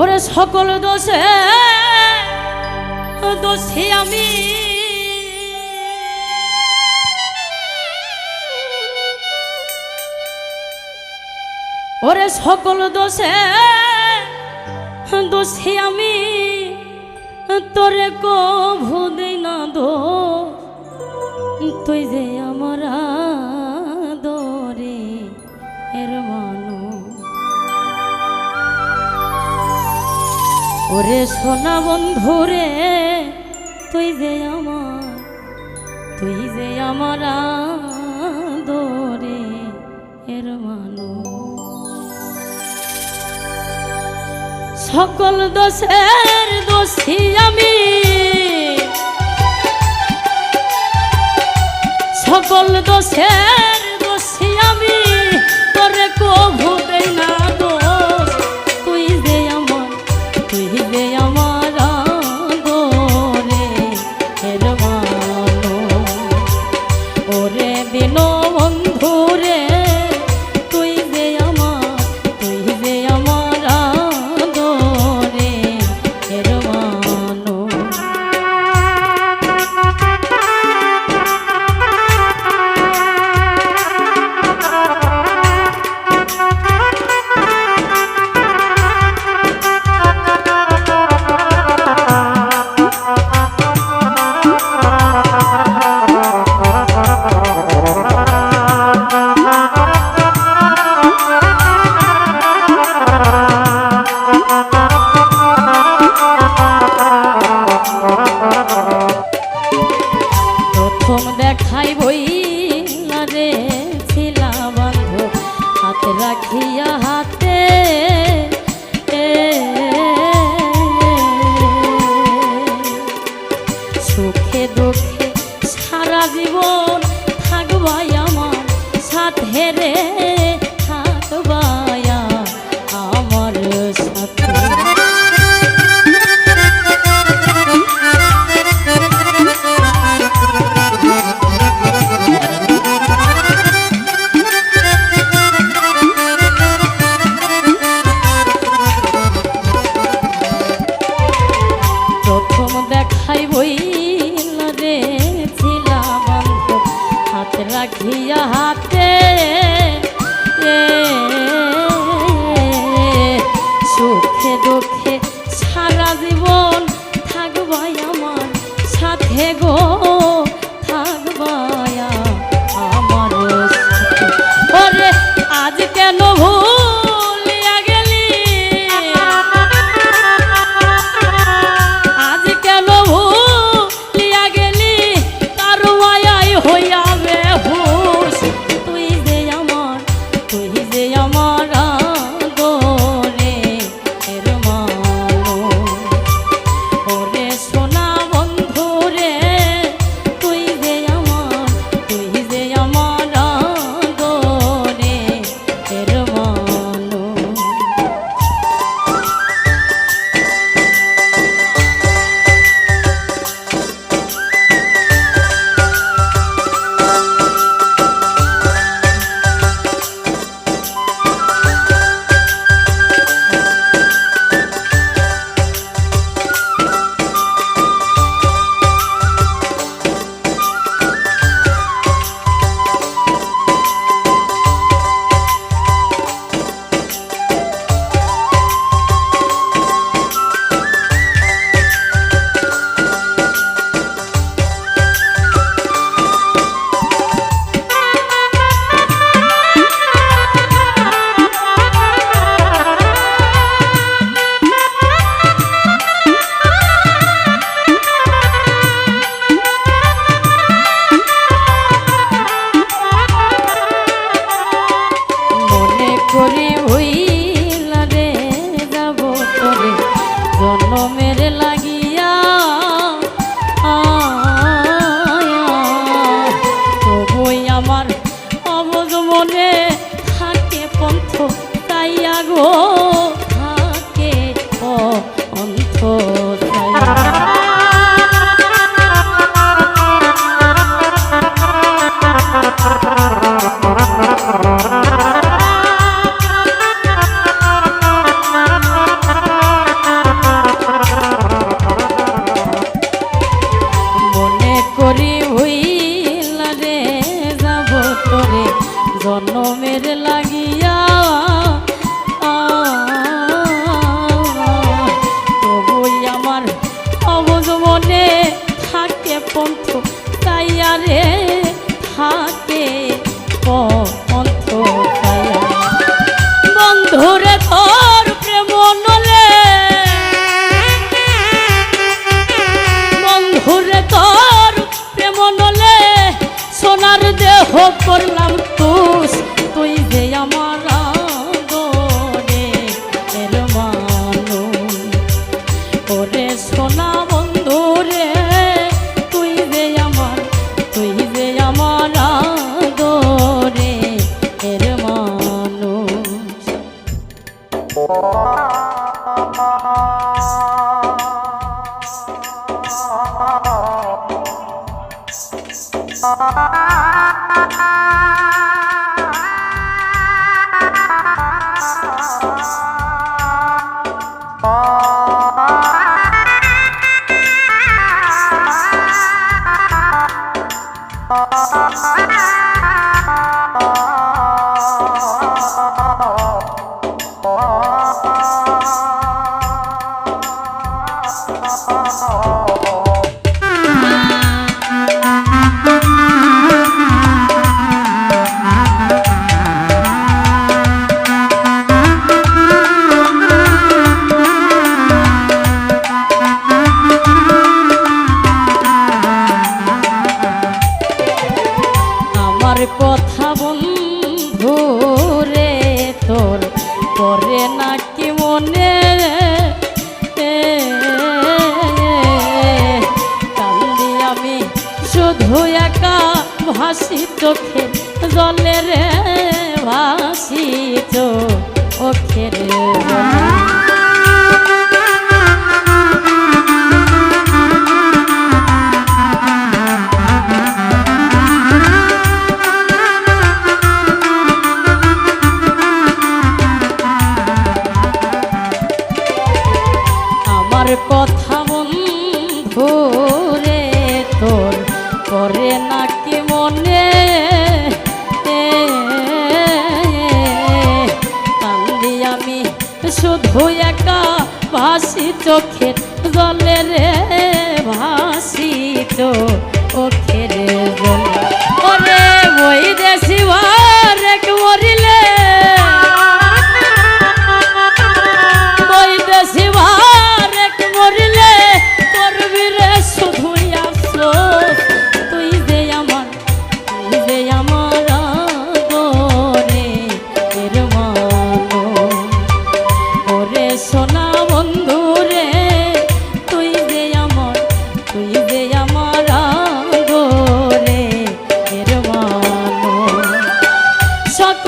ওরে সকল দোষে, দোষী আমি। ওরে সকল দোষে, দোষী আমি। তোরে কভু দিই না দো তুই যে আমার দরে এর মন ওরে সোনা বন্ধু রে, তুই যে আমার, তুই যে আমার দরে এর মানো সকল দোষের দোষী আমি। সকল দোষের রাখিয়া হাতে সুখে দুঃখে সারা জীবন থাকবাই আমার সাথে গো প্রেমের লাগিয়া Música রে তোর করে নাকি মনে? কান্দি আমি শুধু একা ভাসি চোখে আমার কথা বন্ধু রে তোর করে নাকি মনে আমি শুধু একা ভাসি চোখ।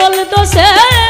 সকল দোষের